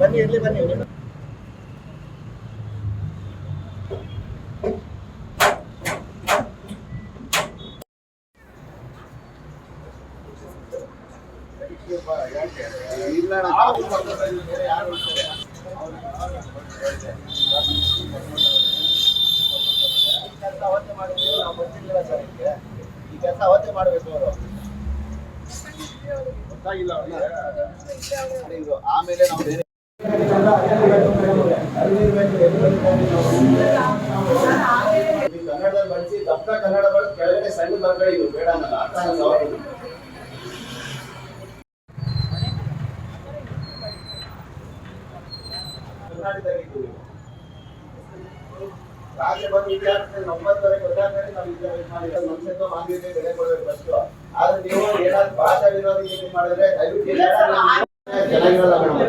ಬನ್ನಿ ಎಲ್ಲೆ ಬನ್ನಿ ಏನೋ ಇಲ್ಲ ನಾ ಬಂತು ಯಾರು ಬಂತಾರೆ ಅವರು ಬಂತಾರೆ ಅಂತ ಕೇಳಿದ್ರೆ ಕೆಲಸ ಅವತೆ ಮಾಡೋದು ನಾನು ಮಂಜುಳಾ ಸರ್ ಇಗೆಂತ ಅವತೆ ಮಾಡಬೇಕು ಅವರು ಗೊತ್ತಾಗಿಲ್ಲ ಅಂದ್ರೆ ಆಮೇಲೆ ನಾವು ಕನ್ನಡದಲ್ಲಿ ಬಂಚಿ ತಪ್ಪ ಕನ್ನಡಗಳಲ್ಲಿ ಸಿಣ್ಣ ಬರಗಳು ಬೇಡ ಅನ್ನಾ ಅತ್ತ ಒಂದು ರಾಜ್ಯಾಭಿಪ್ರಾಯಕ್ಕೆ 9 ತಾರೀಖೆದದಕ್ಕೆ ನವಿದ್ಯಾವೇಶದಲ್ಲಿ ಮನಸೋ ಮಾಂಗಿದೆ ಬೆಳೆ ಕೊಡ್ಬೇಕು ಆದ್ರೆ ನೀವು ಏನಾದ್ರೂ ಬಾಷಾವಿವಾದಿ ರೀತಿ ಮಾಡಿದ್ರೆ ಐದು ಕೆಲಸ ಜಲ ಇರಲ್ಲ ಗಣಬರೇ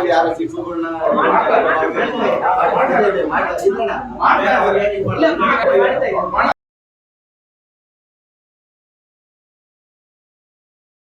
மாப்பிள்ளை யார கூப்பிடணும்